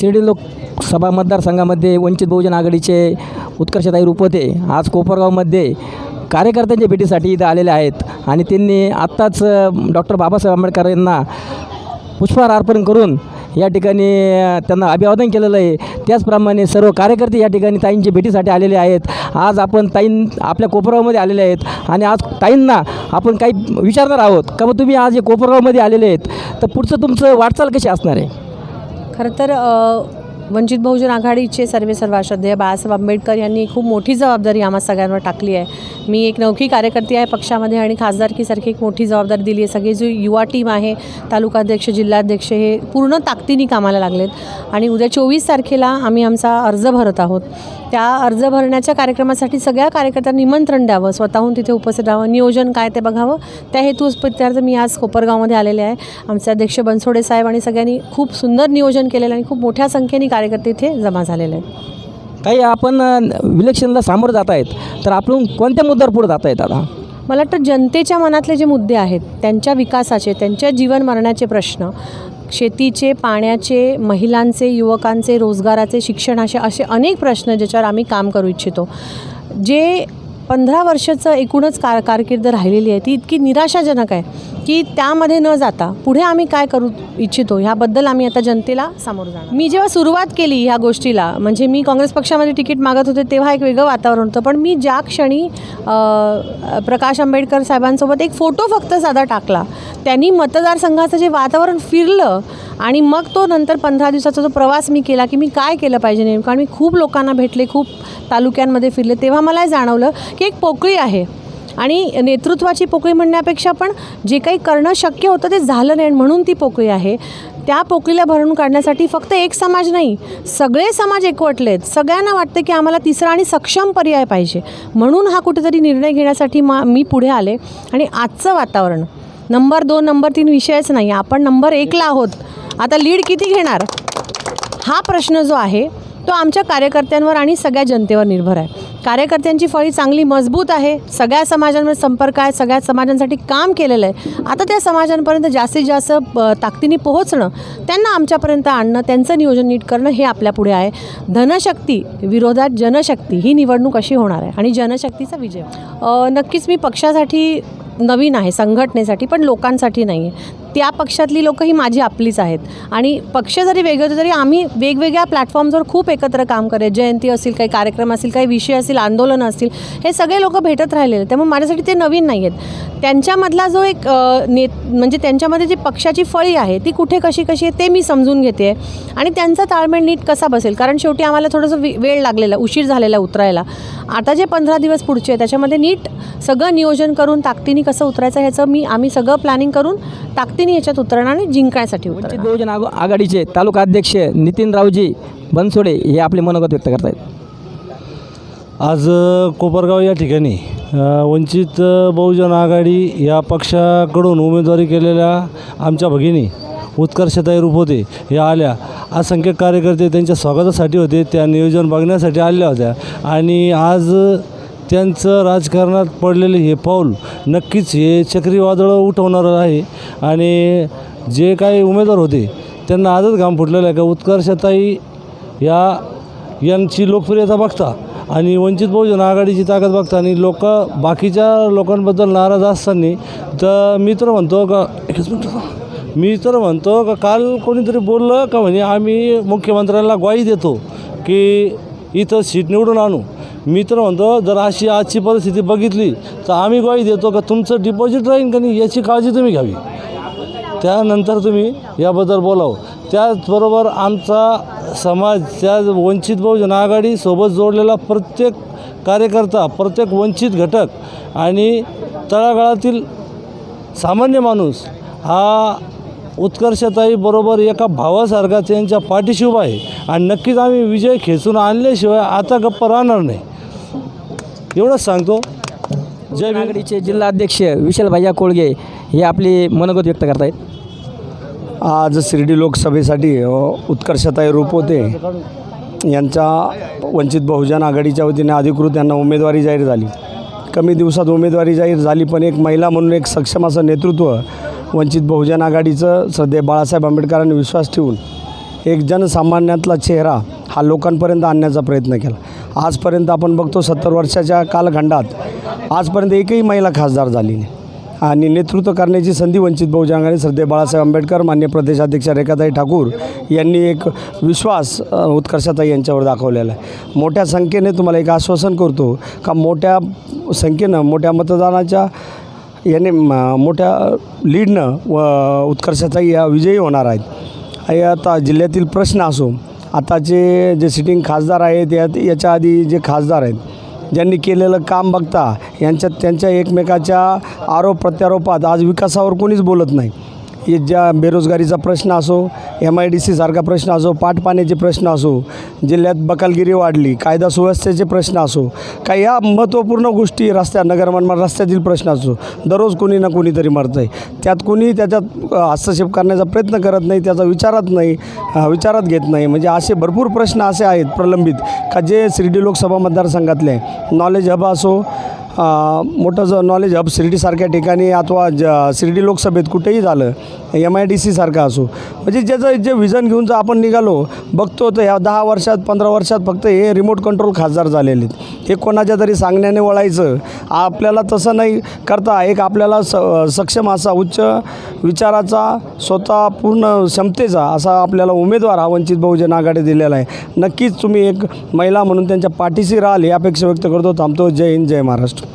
शिर्डी लोकसभा मतदारसंघामध्ये वंचित बहुजन आघाडीचे उत्कर्षताई रूपते आज कोपरगावमध्ये कार्यकर्त्यांच्या भेटीसाठी इथं आलेले आहेत आणि त्यांनी आत्ताच डॉक्टर बाबासाहेब आंबेडकर यांना पुष्पहार अर्पण करून या ठिकाणी त्यांना अभिवादन केलेलं आहे. त्याचप्रमाणे सर्व कार्यकर्ते या ठिकाणी ताईंच्या भेटीसाठी आलेले आहेत. आज आपण ताईं आपल्या कोपरगावमध्ये आलेले आहेत आणि आज ताईंना आपण काही विचारणार आहोत. का मग तुम्ही आज हे कोपरगावमध्ये आलेले आहेत? तर पुढचं तुमचं वाटचाल कशी असणार आहे? खरं तर वंचित बहुजन आघाडीचे सर्वे सर्वाश्रद्धेय बाळासाहेब आंबेडकर यांनी खूप मोठी जबाबदारी आम्हा सगळ्यांवर टाकली आहे. मी एक नवखी कार्यकर्ती आहे पक्षामध्ये आणि खासदारकीसारखी एक मोठी जबाबदारी दिली आहे. सगळे जे युवा टीम आहे तालुकाध्यक्ष जिल्हाध्यक्ष हे पूर्ण ताकदीने कामाला लागलेत. आणि उद्या चोवीस तारखेला आम्ही आमचा अर्ज भरत आहोत. त्या अर्ज भरण्याच्या कार्यक्रमासाठी सगळ्या कार्यकर्त्यांना निमंत्रण द्यावं. स्वतःहून तिथे उपस्थित राहावं. नियोजन काय ते बघावं. त्या हेतूस्फूर्त्यार्थ मी आज कोपरगावमध्ये आलेले आहे. आमचे अध्यक्ष बनसोडे साहेब आणि सगळ्यांनी खूप सुंदर नियोजन केलेलं आणि खूप मोठ्या संख्येने कार्यकर्ते इथे जमा झालेले आहेत. काही आपण इलेक्शनला सामोरं जात आहेत तर आपण कोणत्या मुद्द्यावर पुढे जात आहेत आता? मला वाटतं जनतेच्या मनातले जे मुद्दे आहेत त्यांच्या विकासाचे त्यांच्या जीवन मरणाचे प्रश्न शेतीचे पाण्याचे महिलांचे युवकांचे रोजगाराचे शिक्षणाचे असे अनेक प्रश्न ज्याच्यावर आम्ही काम करू इच्छितो. जे पंधरा वर्षाचं एकूणच कार कारकीर्द राहिलेली आहे. ती इतकी निराशाजनक आहे की त्यामध्ये न जाता पुढे आम्ही काय करू इच्छितो ह्याबद्दल आम्ही आता जनतेला सामोर जाणार. मी जेव्हा सुरुवात केली ह्या गोष्टीला म्हणजे मी काँग्रेस पक्षामध्ये तिकीट मागत होते तेव्हा एक वेगळं वातावरण होतं. पण मी ज्या क्षणी प्रकाश आंबेडकर साहेबांसोबत एक फोटो फक्त साधा टाकला त्यांनी मतदारसंघाचं जे वातावरण फिरलं आणि मग तो नंतर पंधरा दिवसाचा जो प्रवास मी केला की मी काय केलं पाहिजे नेमकं? आणि मी खूप लोकांना भेटले खूप तालुक्यांमध्ये फिरले. तेव्हा मला जाणवलं की एक पोकळी आहे. आणि नेतृत्वाची पोकळी म्हणण्यापेक्षा पण जे काही करणं शक्य होतं ते झालं नाही आणि म्हणून ती पोकळी आहे. त्या पोकळीला भरून काढण्यासाठी फक्त एक समाज नाही सगळे समाज एकवटलेत. सगळ्यांना वाटतं की आम्हाला तिसरा आणि सक्षम पर्याय पाहिजे. म्हणून हा कुठेतरी निर्णय घेण्यासाठी मा मी पुढे आले. आणि आजचं वातावरण नंबर दोन नंबर तीन विषयच नाही. आपण नंबर एकला आहोत. आता लीड किती घेणार? हा प्रश्न जो आहे तो आमच्या कार्यकर्त्यांवर आणि सगळ्या जनतेवर निर्भर आहे. कार्यकर्त्यांची फळी चांगली मजबूत आहे सगळ्या समाजांमध्ये संपर्क आहे सगळ्या समाजांसाठी काम केलेलं आहे. आता त्या समाजांपर्यंत जास्तीत जास्त ताकदीने पोहोचणं त्यांना आमच्यापर्यंत आणणं त्यांचं नियोजन नीट करणं हे आपल्या पुढे आहे. धनशक्ती विरोधात जनशक्ती ही निवडणूक अशी होणार आहे आणि जनशक्तीचा विजय नक्कीच मी पक्षासाठी नवीन आहे संघटनेसाठी पण लोकांसाठी नाही आहे त्या पक्षातली लोकं ही माझी आपलीच आहेत. आणि पक्ष जरी वेगळे होते तरी आम्ही वेगवेगळ्या प्लॅटफॉर्मवर खूप एकत्र काम करेल जयंती असेल काही कार्यक्रम असतील काही विषय असतील आंदोलनं असतील हे सगळे लोक भेटत राहिलेले आहेत. त्यामुळे माझ्यासाठी ते नवीन नाही आहेत. त्यांच्यामधला जो एक ने म्हणजे त्यांच्यामध्ये जी पक्षाची फळी आहे ती कुठे कशी कशी आहे ते मी समजून घेते. आहे आणि त्यांचा ताळमेळ नीट कसा बसेल? कारण शेवटी आम्हाला थोडंसं वे- वेळ लागलेला उशीर झालेला उतरायला. आता जे पंधरा दिवस पुढचे आहे त्याच्यामध्ये नीट सगळं नियोजन करून ताकदीने कसं उतरायचं ह्याचं मी आम्ही सगळं प्लॅनिंग करून ताकदीने ह्याच्यात उतरणार आणि जिंकायसाठी वंचित उतरणार बहुजन आग आघाडीचे तालुका अध्यक्ष नितीनरावजी बनसोडे हे आपले मनोगत व्यक्त करत आहेत आज अ, कोपरगाव या ठिकाणी अ, वंचित अ, बहुजन आघाडी या पक्षाकडून उमेदवारी केलेल्या आमच्या भगिनी उत्कर्षताई रुपवते या आल्या. असंख्य कार्यकर्ते त्यांच्या स्वागतासाठी होते त्या नियोजन बघण्यासाठी आल्या होत्या. आणि आज त्यांचं राजकारणात पडलेले हे पाऊल नक्कीच हे चक्रीवादळ उठवणारं आहे. आणि जे काही उमेदवार होते त्यांना आजच घाम फुटलेलं आहे का उत्कर्षताई या यांची लोकप्रियता बघता आणि वंचित बहुजन आघाडीची ताकद बघता आणि लोक बाकीच्या लोकांबद्दल नाराज असताना तर मी तर म्हणतो का एकच मिनटं मी तर म्हणतो का काल कोणीतरी बोललं का म्हणे आम्ही मुख्यमंत्र्यांना ग्वाही देतो की इथं सीट निवडून आणू. मी तर म्हणतो जर अशी आजची परिस्थिती बघितली तर आम्ही ग्वाही देतो का तुमचं डिपॉझिट राहील का नाही याची काळजी तुम्ही घ्यावी. त्यानंतर तुम्ही याबद्दल बोलावं. त्याचबरोबर आमचा समाज त्या वंचित बहुजन आघाडीसोबत जोडलेला प्रत्येक कार्यकर्ता प्रत्येक वंचित घटक आणि तळागाळातील सामान्य माणूस हा उत्कर्षताई बरोबर एका भावासारखा त्यांच्या पाठीशी उभा आहे. आणि नक्कीच आम्ही विजय खेचून आणल्याशिवाय आता गप्प राहणार नाही. एवढंच सांगतो. जय भीम. आघाडीचे जिल्हा अध्यक्ष विशाल भैया कोळगे हे आपले मनोगत व्यक्त करत आहेत आज शिर्डी लोकसभेसाठी उत्कर्षताई रुपवते यांच्या वंचित बहुजन आघाडीच्या वतीने अधिकृत यांना उमेदवारी जाहीर झाली. कमी दिवसात उमेदवारी जाहीर झाली पण एक महिला म्हणून एक सक्षम असं नेतृत्व वंचित बहुजन आघाडीचं सध्या बाळासाहेब आंबेडकरांनी विश्वास ठेवून एक जनसामान्यातला चेहरा हा लोकांपर्यंत आणण्याचा प्रयत्न केला. आजपर्यंत आपण बघतो सत्तर वर्षाच्या कालखंडात आजपर्यंत एकही महिला खासदार झाली नाही. आणि नेतृत्व करण्याची संधी वंचित बहुजन आघाडी श्रद्धे बाळासाहेब आंबेडकर मान्य प्रदेशाध्यक्ष रेखाताई ठाकूर यांनी एक विश्वास उत्कर्षाताई यांच्यावर दाखवलेला आहे. मोठ्या संख्येने तुम्हाला एक आश्वासन करतो का मोठ्या संख्येनं मोठ्या मतदानाच्या याने मोठ्या लीडनं व उत्कर्षाचाही या विजयी होणार आहेत. हे आता जिल्ह्यातील प्रश्न असो आताचे जे सिटिंग खासदार आहेत यात याच्या आधी जे खासदार आहेत ज्यांनी केलेलं काम बघता यांच्यात त्यांच्या एकमेकाच्या आरोप प्रत्यारोपात आज विकासावर कोणीच बोलत नाही. ज्या बेरोजगारीचा प्रश्न असो एम आय डी सीसारखा प्रश्न असो पाटपाण्याचे प्रश्न असो जिल्ह्यात बकालगिरी वाढली कायदा सुव्यवस्थेचे प्रश्न असो काही या महत्त्वपूर्ण गोष्टी रस्त्या नगरमनमाड रस्त्यातील प्रश्न असो दररोज कोणी ना कोणीतरी मरत आहे त्यात कोणी त्याच्यात हस्तक्षेप करण्याचा प्रयत्न करत नाही त्याचा विचारात नाही विचारात घेत नाही. म्हणजे असे भरपूर प्रश्न असे आहेत प्रलंबित का जे शिर्डी लोकसभा मतदारसंघातले. नॉलेज हब असो मोठं जो नॉलेज हब शिर्डीसारख्या ठिकाणी अथवा ज शिर्डी लोकसभेत कुठेही झालं एम आय डी सीसारखं असो. म्हणजे ज्याचं जे विजन घेऊन जर आपण निघालो बघतो तर ह्या दहा वर्षात पंधरा वर्षात फक्त हे रिमोट कंट्रोल खासदार झालेले आहेत. हे कोणाच्या तरी सांगण्याने वळायचं आपल्याला तसं नाही करता. एक आपल्याला स सक्षम असा उच्च विचाराचा स्वतः पूर्ण क्षमतेचा असा आपल्याला उमेदवार हा वंचित बहुजन आघाडी दिलेला आहे. नक्कीच तुम्ही एक महिला म्हणून त्यांच्या पाठीशी राहाल ही अपेक्षा व्यक्त करतो. थांबतो. जय हिंद जय महाराष्ट्र.